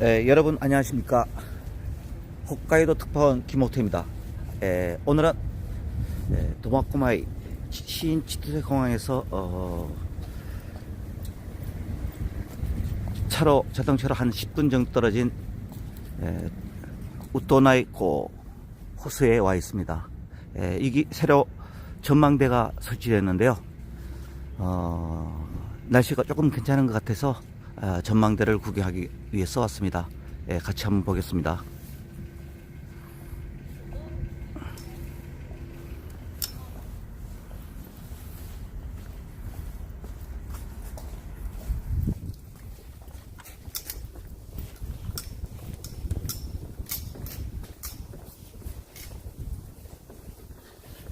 에, 여러분 안녕하십니까? 홋카이도 특파원 김옥태입니다. 에, 오늘은 에, 도마코마이 시인 치토세 공항에서 어, 차로 자동차로 한 10분 정도 떨어진 에, 우토나이코 호수에 와 있습니다. 에, 이게 새로 전망대가 설치됐는데요. 어, 날씨가 조금 괜찮은 것 같아서 아, 전망대를 구경하기 위해서 왔습니다. 예, 같이 한번 보겠습니다.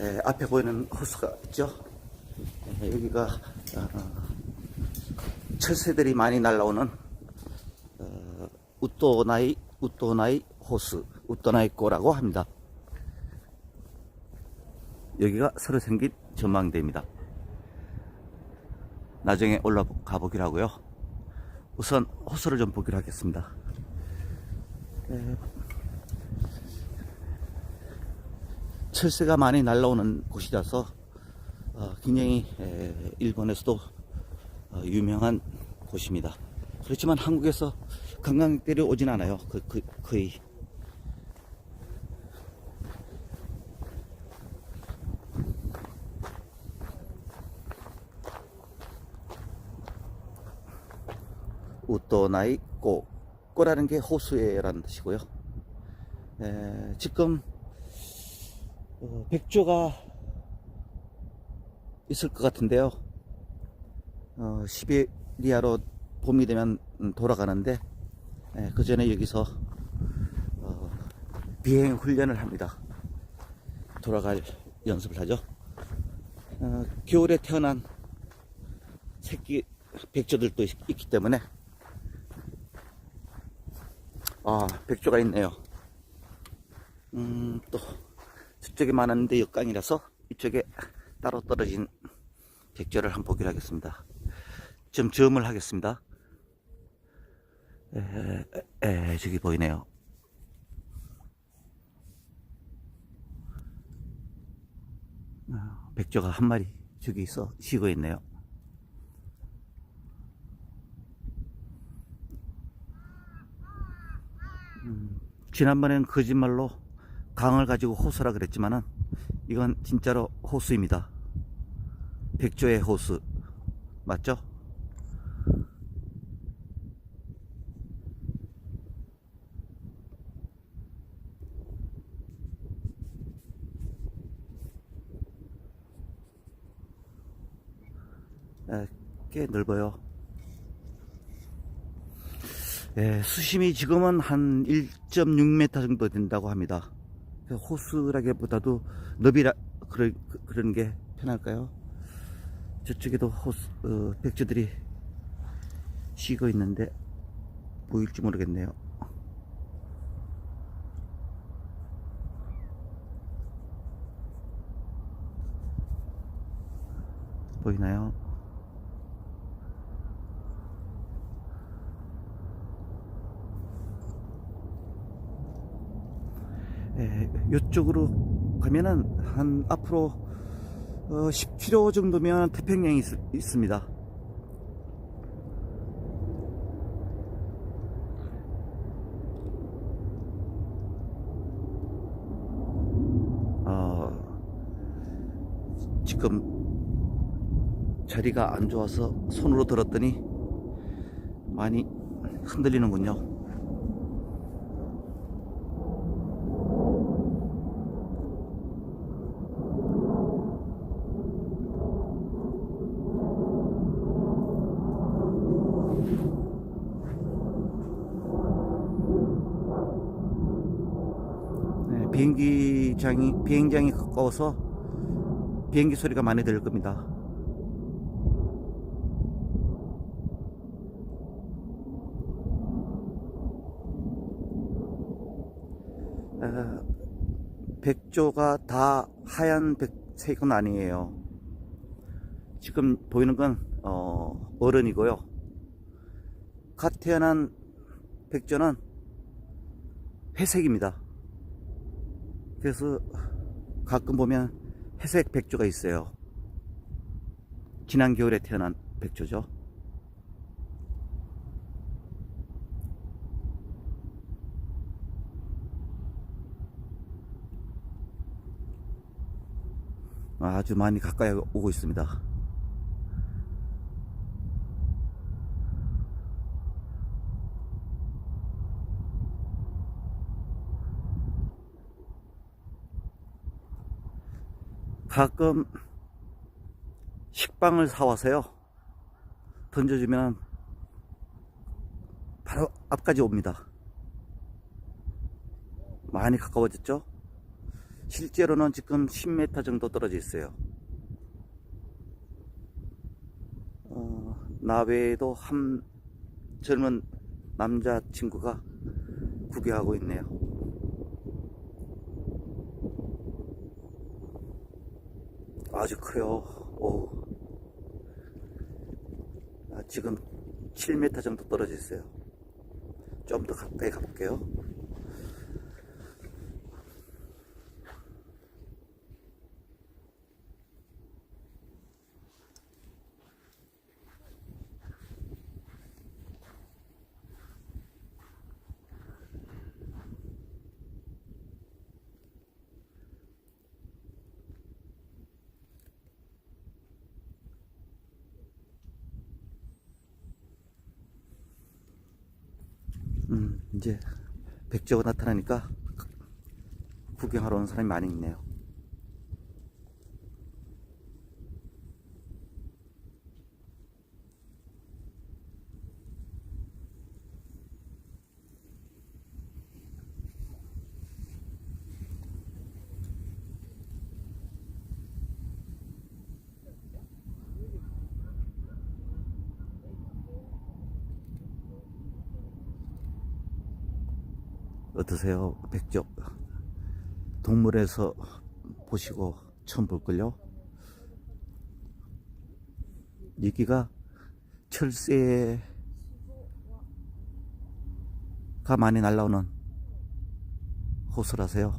예, 앞에 보이는 호수가 있죠? 예, 여기가 어, 철새들이 많이 날라오는 어, 우토나이 우토나이 호수 우토나이코라고 합니다. 여기가 새로 생긴 전망대입니다. 나중에 올라가 보기로 하고요. 우선 호수를 좀 보기로 하겠습니다. 에, 철새가 많이 날라오는 곳이라서 어, 굉장히 에, 일본에서도 어, 유명한 곳입니다. 그렇지만 한국에서 관광객들이 오진 않아요. 그, 그, 거의. 우토나이 꼬. 꼬라는 게 호수에라는 뜻이고요. 에, 지금 어, 백조가 있을 것 같은데요. 어, 리아로 봄이 되면 음, 돌아가는데 예, 그 전에 여기서 어, 비행 훈련을 합니다. 돌아갈 연습을 하죠. 어, 겨울에 태어난 새끼 백조들도 있, 기 때문에 아 백조가 있네요. 음, 또 저쪽에 많았는데 역강이라서 이쪽에 따로 떨어진 백조를 한번 보기로 하겠습니다. 좀 점을 하겠습니다. 에, 에, 에, 저기 보이네요. 아, 백조가 한 마리 저기 있어 쉬고 있네요. 음, 지난번엔 거짓말로 강을 가지고 호수라 그랬지만은 이건 진짜로 호수입니다. 백조의 호수 맞죠? 에, 꽤 넓어요. 예, 수심이 지금은 한 1.6m 정도 된다고 합니다. 그 호수라기보다도 너비라 그런 그런 게 편할까요? 저쪽에도 호수 어, 백조들이 쉬고 있는데 보일지 모르겠네요. 예, 이쪽으로 가면은 한 앞으로 어, 10km 정도면 태평양이 있, 있습니다. 어, 지금 자리가 안 좋아서 손으로 들었더니 많이 흔들리는군요. 네, 비행장이 가까워서 비행기 소리가 많이 들릴 겁니다. 아, 백조가 다 하얀 백색은 아니에요. 지금 보이는 건 어, 어른이고요. 갓 태어난 백조는 회색입니다. 그래서 가끔 보면 회색 백조가 있어요. 지난 겨울에 태어난 백조죠. 아주 많이 가까이 오고 있습니다. 가끔 식빵을 사와서요. 던져주면 바로 앞까지 옵니다. 많이 가까워졌죠? 실제로는 지금 10m 정도 떨어져 있어요. 어, 나 외에도 한 젊은 남자친구가 구경하고 있네요. 아주 커요. 오. 아, 지금 7m 정도 떨어져 있어요. 좀 더 가까이 가볼게요. 음, 이제 백조가 나타나니까 구경하러 온 사람이 많이 있네요. 어떠세요? 백조 동물에서 보시고 처음 볼걸요? 여기가 철새가 많이 날라오는 호수라서요.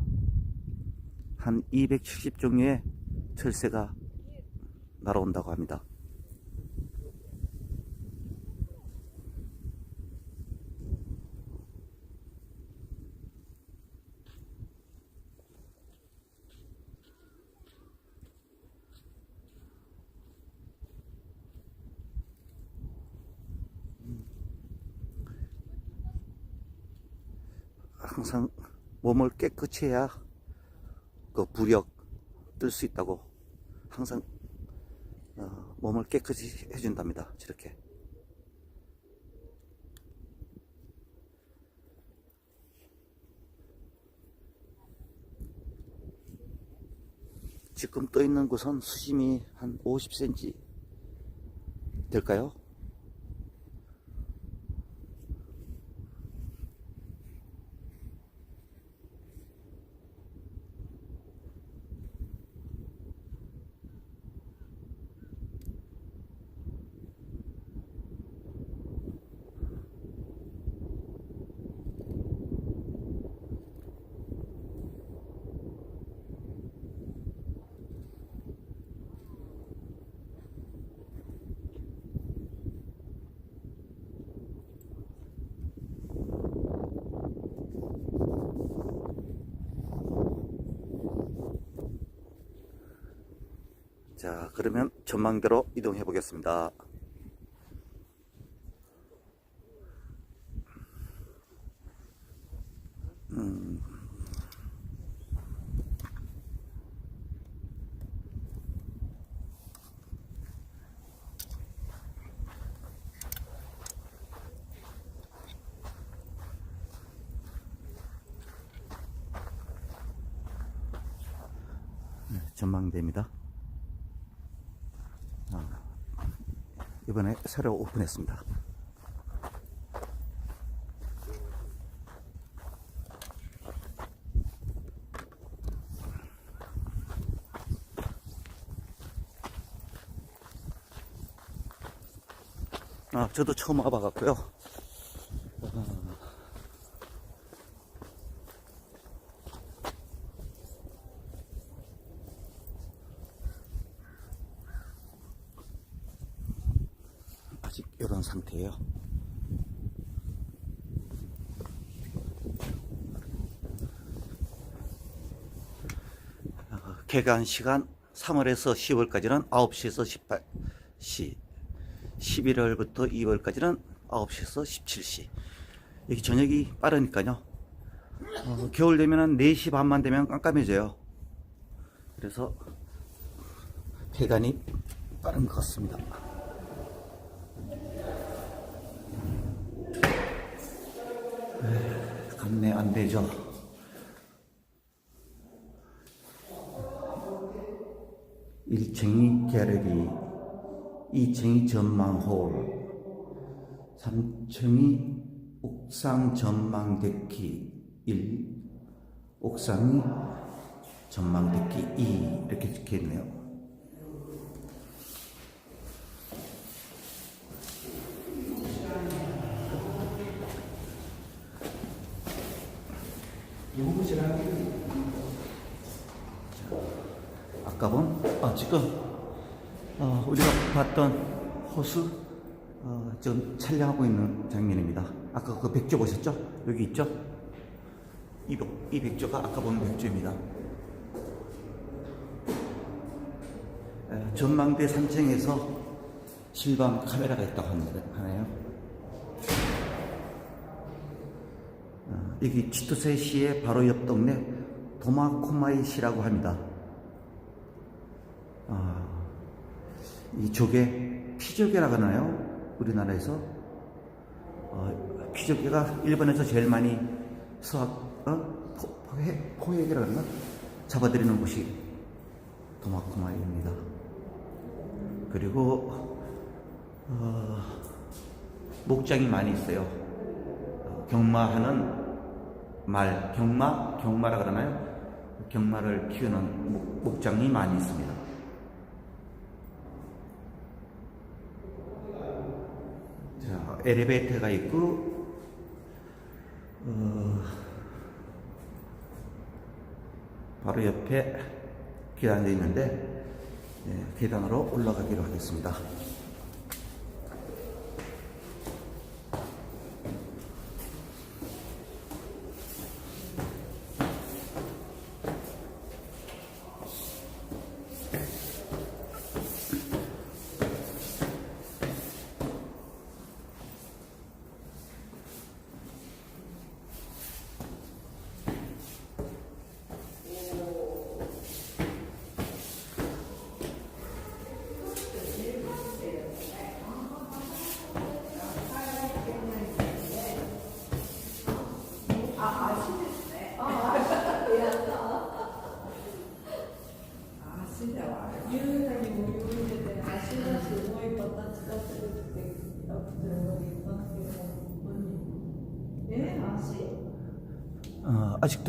한 270종류의 철새가 날아온다고 합니다. 항상 몸을 깨끗이 해야 그 부력 뜰 수 있다고 항상 어, 몸을 깨끗이 해준답니다. 저렇게. 지금 떠 있는 곳은 수심이 한 50cm 될까요? 자, 그러면 전망대로 이동해 보겠습니다. 음. 네, 전망대입니다. 이번에 새로 오픈했습니다. 아, 저도 처음 와봐갖고요. 이런 상태예요. 어, 개간 시간 3월에서 10월까지는 9시에서 18시, 11월부터 2월까지는 9시에서 17시. 여기 저녁이 빠르니까요. 어, 겨울 되면은 4시 반만 되면 깜깜해져요. 그래서 폐간이 빠른 것 같습니다. 에이, 감내 안 되죠. 일층이 갤러리, 이층이 전망홀, 삼층이 옥상 전망 데키 1, 옥상이 전망 데키 2 이렇게 적혀 있네요. 아까 본, 아, 지금, 어, 우리가 봤던 호수, 어, 지금 촬영하고 있는 장면입니다. 아까 그 백조 보셨죠? 여기 있죠? 이, 백- 이 백조가 아까 본 백조입니다. 에, 전망대 3층에서 실방 카메라가 있다고. 하네요. 어, 여기 치토세 시의 바로 옆 동네 도마코마이 시라고 합니다. 아, 이 조개 피조개라고 하나요? 우리나라에서 어, 피조개가 일본에서 제일 많이 수확 어? 포, 포해, 포획이라고 하나? 잡아들이는 곳이 도마코마이입니다. 그리고 어, 목장이 많이 있어요. 어, 경마하는 말, 경마, 경마라 그러나요? 경마를 키우는 목, 목장이 많이 있습니다. 자, 엘리베이터가 있고, 어, 바로 옆에 계단이 있는데, 예, 계단으로 올라가기로 하겠습니다. 어, 아직도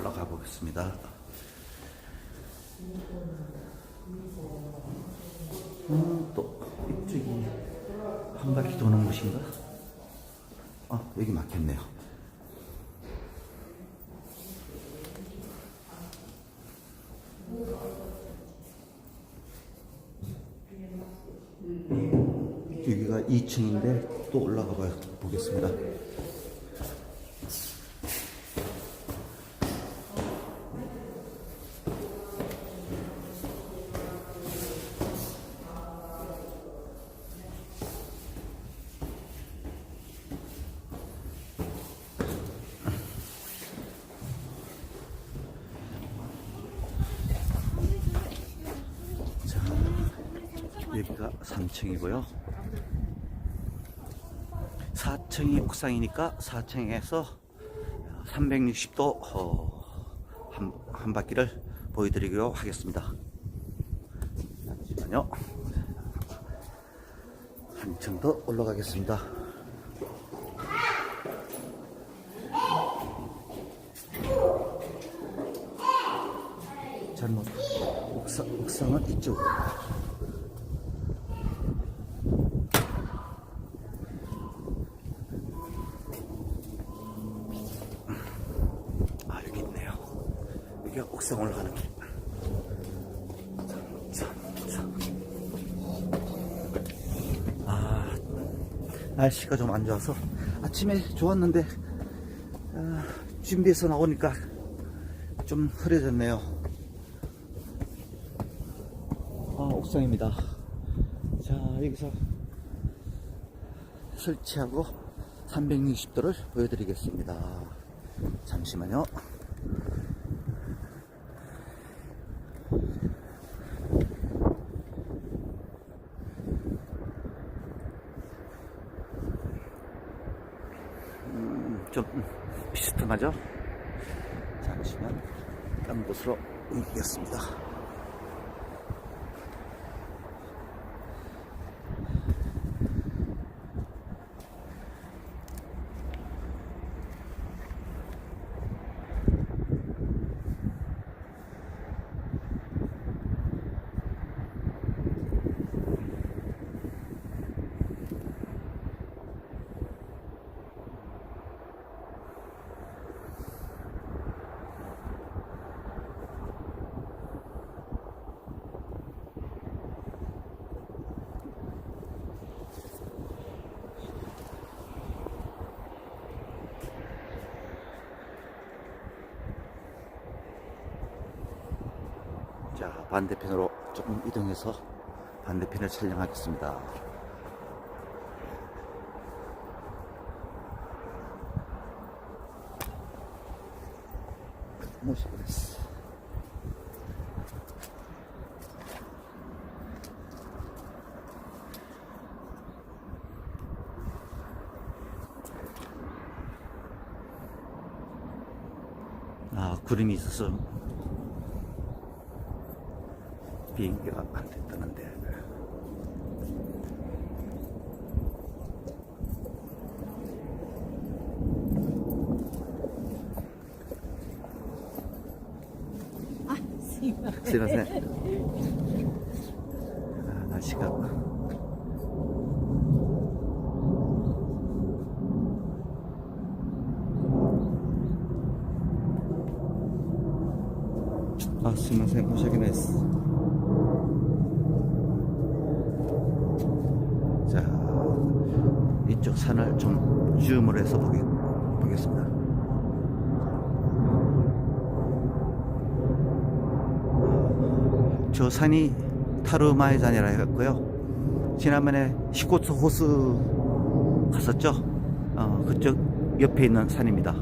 올라가 보겠습니다. 음, 또 이쪽이 한 바퀴 도는 곳인가? 아, 여기 막혔네요. 여기가 2층인데 또 올라가 봐 보겠습니다. 3층이고요. 4층이 옥상이니까 4층에서 360도 어, 한, 한 바퀴를 보여드리기로 하겠습니다. 잠시만요. 한 한층 더 올라가겠습니다. 잘못 옥상, 옥상은 이쪽. 아 여기 있네요. 여기가 옥상 올라가는 길. 아 날씨가 좀 안 좋아서 아침에 좋았는데 아, 준비해서 나오니까 좀 흐려졌네요. 아, 옥상입니다. 자, 여기서 설치하고 360도를 보여드리겠습니다. 잠시만요. 음, 좀 비슷하죠? 잠시만 딴 곳으로 옮기겠습니다. 자, 반대편으로 조금 이동해서 반대편을 촬영하겠습니다. 모시겠어. 아, 구름이 있어서 비행기가 안 됐다는데. 아,すいません。 산을 좀 줌을 해서 보게, 보겠습니다. 저 산이 타르마이산이라 해갖고요. 지난번에 시코츠 호수 갔었죠? 어, 그쪽 옆에 있는 산입니다.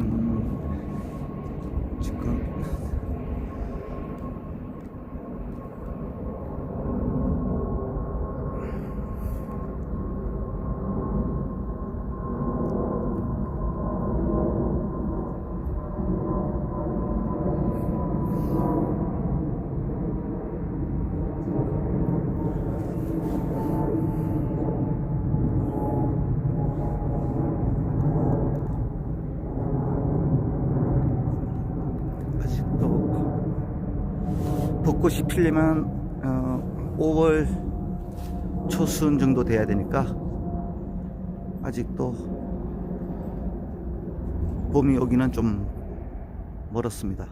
음, 지금 아직도 벚꽃이 피려면 어, 5월 초순 정도 돼야 되니까 아직도 봄이 오기는 좀 멀었습니다.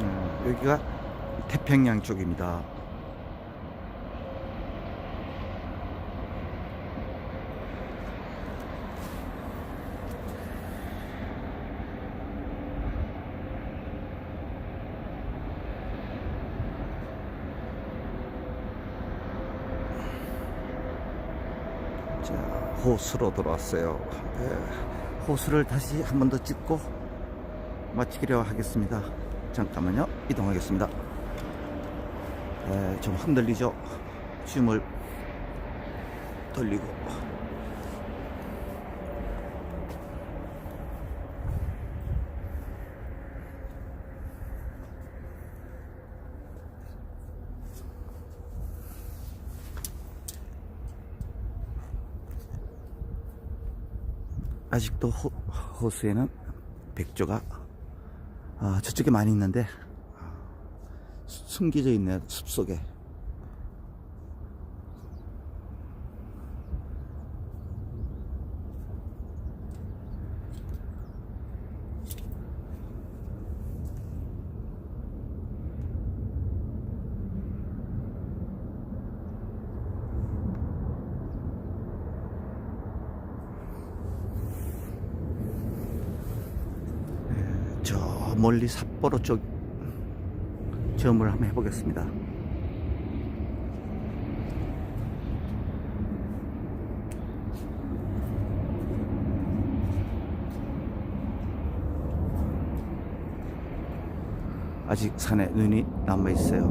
음, 여기가 태평양 쪽입니다. 자, 호수로 들어왔어요. 네, 호수를 다시 한 번 더 찍고 마치기로 하겠습니다. 잠깐만요. 이동하겠습니다. 에, 좀 흔들리죠? 줌을 돌리고. 아직도 호, 호수에는 백조가 아, 저쪽에 많이 있는데 숨겨져 있네 숲속에. 저 멀리 삿포로 쪽 점을 한번 해보겠습니다. 아직 산에 눈이 남아 있어요.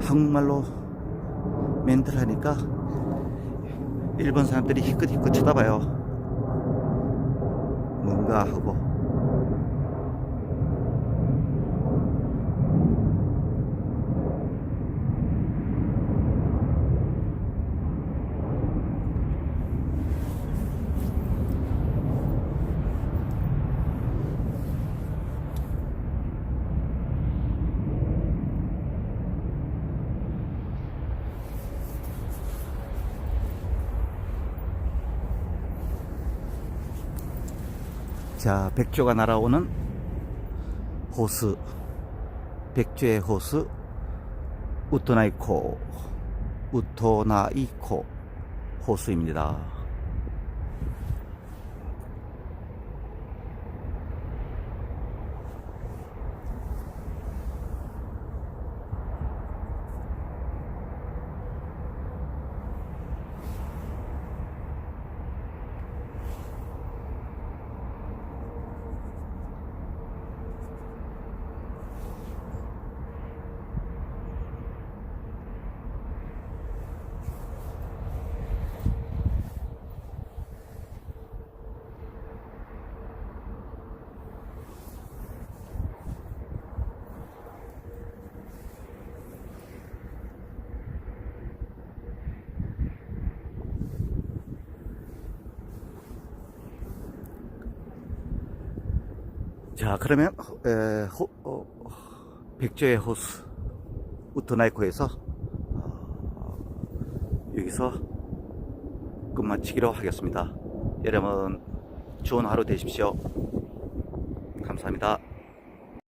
한국말로 멘트를 하니까 일본 사람들이 희끗희끗 쳐다봐요. 뭔가 하고. 자, 백조가 날아오는 호수, 백조의 호수, 우토나이코, 우토나이코 호수입니다. 자, 그러면 에, 호, 어, 백조의 호수 우토나이코에서 어, 여기서 끝마치기로 하겠습니다. 여러분 좋은 하루 되십시오. 감사합니다.